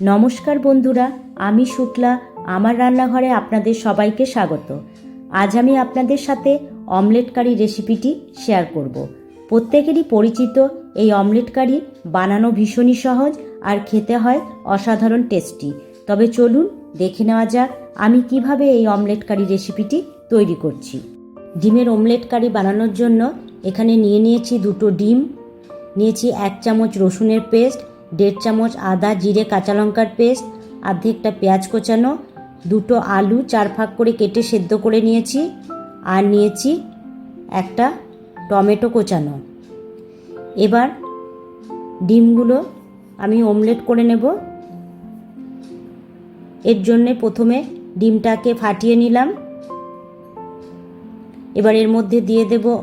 নমস্কার বন্ধুরা, আমি শুক্লা। আমার রান্নাঘরে আপনাদের সবাইকে স্বাগত। আজ আমি আপনাদের সাথে অমলেট কারি রেসিপিটি শেয়ার করব। প্রত্যেকেরই পরিচিত এই অমলেট কারি বানানো ভীষণই সহজ আর খেতে হয় অসাধারণ টেস্টি। তবে চলুন দেখে নেওয়া যাক আমি কীভাবে এই অমলেট কারি রেসিপিটি তৈরি করছি। ডিমের অমলেট কারি বানানোর জন্য এখানে নিয়ে নিয়েছি দুটো ডিম, নিয়েছি এক চামচ রসুনের পেস্ট দেড় চামচ আদা, জিরে, কাঁচা লঙ্কার পেস্ট অর্ধেকটা পেঁয়াজ কোচানো, দুটো আলু চার ফাঁক করে কেটে সেদ্ধ করে নিয়েছি আর নিয়েছি একটা টমেটো কোচানো। এবার ডিমগুলো আমি অমলেট করে নেব। এর জন্যে প্রথমে ডিমটাকে ফাটিয়ে নিলাম। এবার এর মধ্যে দিয়ে দেব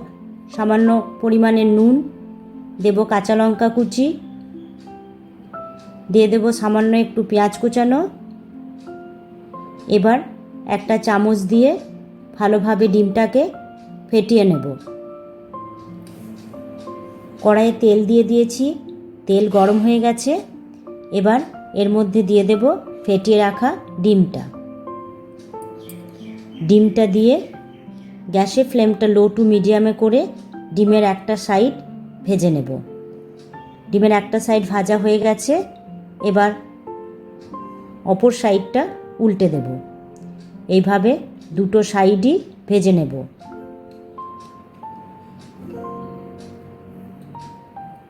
সামান্য পরিমাণে নুন, দেব কাঁচা লঙ্কা কুচি দিয়ে দেব সামান্য একটু পেঁয়াজ কুচানো। এবার একটা চামচ দিয়ে ভালোভাবে ডিমটাকে ফেটিয়ে নেব। কড়াইয়ে তেল দিয়ে দিয়েছি, তেল গরম হয়ে গেছে। এবার এর মধ্যে দিয়ে দেব ফেটিয়ে রাখা ডিমটা। ডিমটা দিয়ে গ্যাসে ফ্লেমটা লো টু মিডিয়ামে করে ডিমের একটা সাইড ভেজে নেব। ডিমের একটা সাইড ভাজা হয়ে গেছে। এবার অপর সাইডটা উল্টে দেব। এইভাবে দুটো সাইডই ভেজে নেব।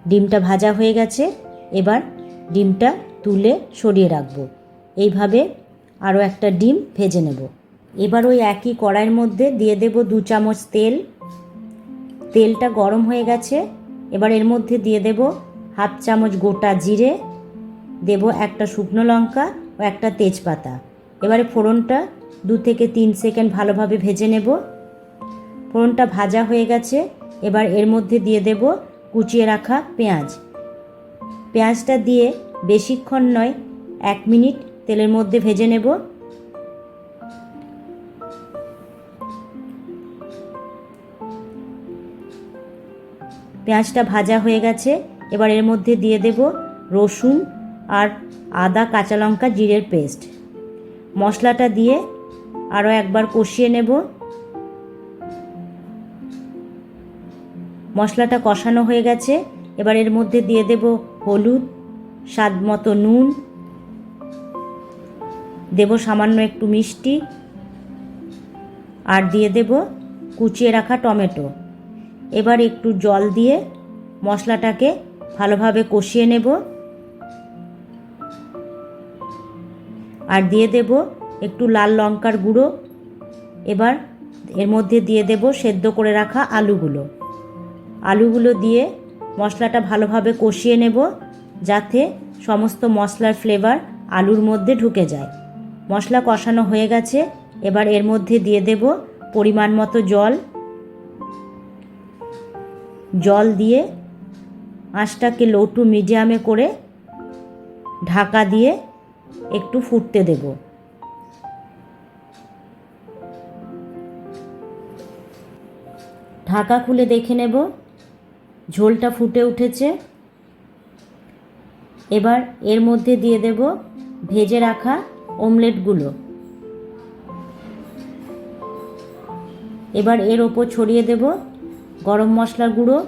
ডিমটা ভাজা হয়ে গেছে, এবার ডিমটা তুলে সরিয়ে রাখব। এইভাবে আরও একটা ডিম ভেজে নেব। এবার ওই একই কড়াইয়ের মধ্যে দিয়ে দেব দু চামচ তেল। তেলটা গরম হয়ে গেছে, এবার এর মধ্যে দিয়ে দেব হাফ চামচ গোটা জিরে দেব একটা শুকনো লঙ্কা ও একটা তেজপাতা। এবারে ফোড়নটা দু থেকে তিন সেকেন্ড ভালোভাবে ভেজে নেব। ফোড়নটা ভাজা হয়ে গেছে, এবার এর মধ্যে দিয়ে দেব কুচিয়ে রাখা পেঁয়াজ। পেঁয়াজটা দিয়ে বেশিক্ষণ নয়, এক মিনিট তেলের মধ্যে ভেজে নেব। পেঁয়াজটা ভাজা হয়ে গেছে, এবার এর মধ্যে দিয়ে দেব রসুন আর আদা, কাঁচা লঙ্কা, জিরের পেস্ট। মশলাটা দিয়ে আরও একবার কষিয়ে নেব। মশলাটা কষানো হয়ে গেছে। এবার এর মধ্যে দিয়ে দেব হলুদ, স্বাদ মতো নুন। দেব সামান্য একটু মিষ্টি। আর দিয়ে দেব কুচিয়ে রাখা টমেটো। এবার একটু জল দিয়ে মশলাটাকে ভালোভাবে কষিয়ে নেব। আর দিয়ে দেব একটু লাল লঙ্কার গুঁড়ো। এবার এর মধ্যে দিয়ে দেব সেদ্ধ করে রাখা আলুগুলো। আলুগুলো দিয়ে মশলাটা ভালোভাবে কষিয়ে নেব যাতে সমস্ত মশলার ফ্লেভার আলুর মধ্যে ঢুকে যায়। মশলা কষানো হয়ে গেছে, এবার এর মধ্যে দিয়ে দেব পরিমাণ মতো জল। জল দিয়ে আঁচটাকে লো মিডিয়ামে করে ঢাকা দিয়ে একটু ফুটতে দেব। ঢাকা খুলে দেখে নেব। ঝোলটা ফুটে উঠেছে। এবার এর মধ্যে দিয়ে দেব ভেজে রাখা অমলেটগুলো। এবার এর ওপর ছড়িয়ে দেব গরম মশলার গুঁড়ো।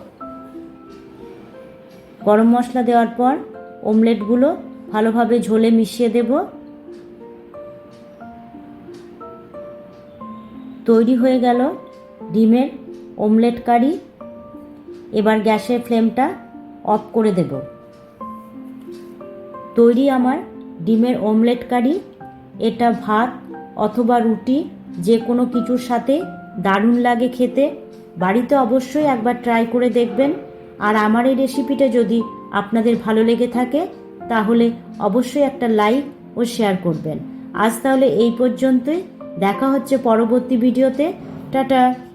গরম মশলা দেওয়ার পর অমলেটগুলো ভালোভাবে ঝোলে মিশিয়ে দেব। তৈরি হয়ে গেল ডিমের অমলেট কারি। এবার গ্যাসের ফ্লেমটা অফ করে দেব। তৈরি আমার ডিমের অমলেট কারি। এটা ভাত অথবা রুটি, যে কোনো কিছুর সাথে দারুণ লাগে খেতে। বাড়িতে অবশ্যই একবার ট্রাই করে দেখবেন। আর আমার এই রেসিপিটা যদি আপনাদের ভালো লেগে থাকে তাহলে অবশ্যই একটা লাইক ও শেয়ার করবেন। আজ তাহলে এই পর্যন্তই। দেখা হচ্ছে পরবর্তী ভিডিওতে। টাটা।